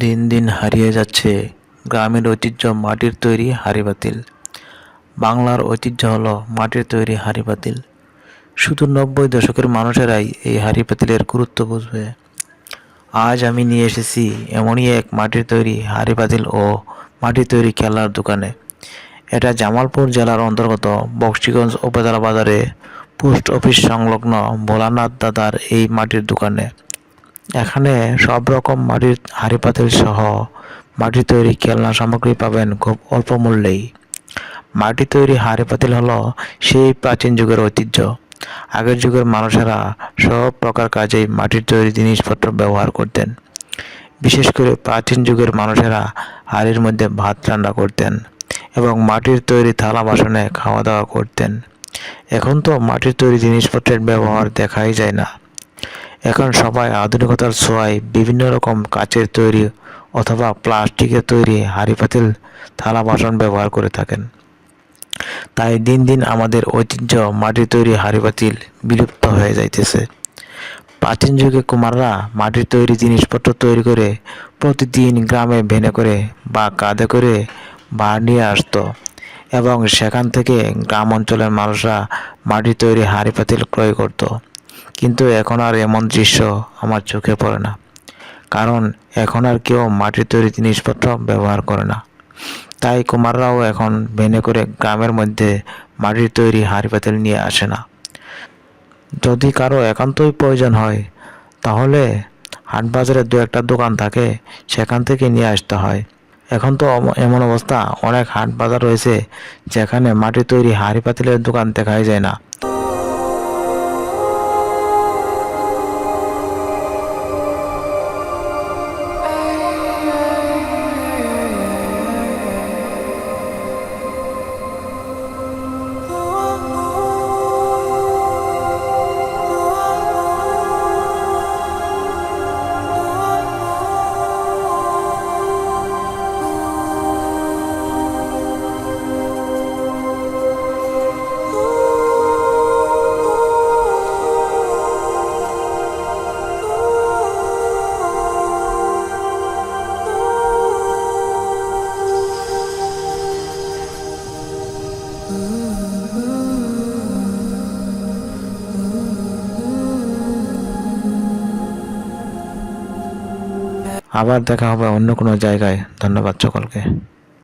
দিন দিন হারিয়ে যাচ্ছে গ্রামের ঐতিহ্য মাটির তৈরি হাঁড়িপাতিল বাংলার ঐতিহ্য হলো মাটির তৈরি হাঁড়িপাতিল শুধু নব্বই দশকের মানুষেরাই এই হাঁড়ি পাতিলের গুরুত্ব বুঝবে। আজ আমি নিয়ে এসেছি এমনই এক মাটির তৈরি হাঁড়িপাতিল ও মাটির তৈরি খেলার দোকানে। এটা জামালপুর জেলার অন্তর্গত বক্সিগঞ্জ উপজেলা বাজারে পোস্ট অফিস সংলগ্ন ভোলানাথ দাদার এই মাটির দোকানে। এখানে সব রকম মাটির হাঁড়িপাতিল সহ মাটির তৈরি খেলনা সামগ্রী পাবেন খুব অল্প মূল্যেই। মাটি তৈরি হাঁড়িপাতিল হলো সেই প্রাচীন যুগের ঐতিহ্য। আগের যুগের মানুষেরা সব প্রকার কাজেই মাটির তৈরি জিনিসপত্র ব্যবহার করতেন। বিশেষ করে প্রাচীন যুগের মানুষেরা হাড়ির মধ্যে ভাত রান্না করতেন এবং মাটির তৈরি থালা বাসনে খাওয়া দাওয়া করতেন। এখন তো মাটির তৈরি জিনিসপত্রের ব্যবহার দেখাই যায় না। এখন সবাই আধুনিকতার ছোঁয়ায় বিভিন্ন রকম কাচের তৈরি অথবা প্লাস্টিকের তৈরি হাঁড়ি পাতিল থালা বাসন ব্যবহার করে থাকেন। তাই দিন দিন আমাদের ঐতিহ্য মাটির তৈরি হাঁড়ি পাতিল বিলুপ্ত হয়ে যাইতেছে। প্রাচীন যুগে কুমাররা মাটির তৈরি জিনিসপত্র তৈরি করে প্রতিদিন গ্রামে ভেনে করে বা কাঁধে করে ভাড় নিয়ে আসতো এবং সেখান থেকে গ্রাম অঞ্চলের মানুষরা মাটির তৈরি হাঁড়ি পাতিল ক্রয় করত। কিন্তু এখন আর এমন দৃশ্য আমার চোখে পড়ে না। কারণ এখন আর কেউ মাটির তৈরি জিনিসপত্র ব্যবহার করে না। তাই কুমাররাও এখন ভেনে করে গ্রামের মধ্যে মাটির তৈরি হাঁড়ি পাতিল নিয়ে আসে না। যদি কারও একান্তই প্রয়োজন হয়, তাহলে হাট বাজারে দু একটা দোকান থাকে, সেখান থেকে নিয়ে আসতে হয়। এখন তো এমন অবস্থা, অনেক হাট বাজার রয়েছে, যেখানে মাটির তৈরি হাঁড়ি পাতিলের দোকান দেখাই যায় না। আবার দেখা হবে অন্য কোনো জায়গায়। ধন্যবাদ সকলকে।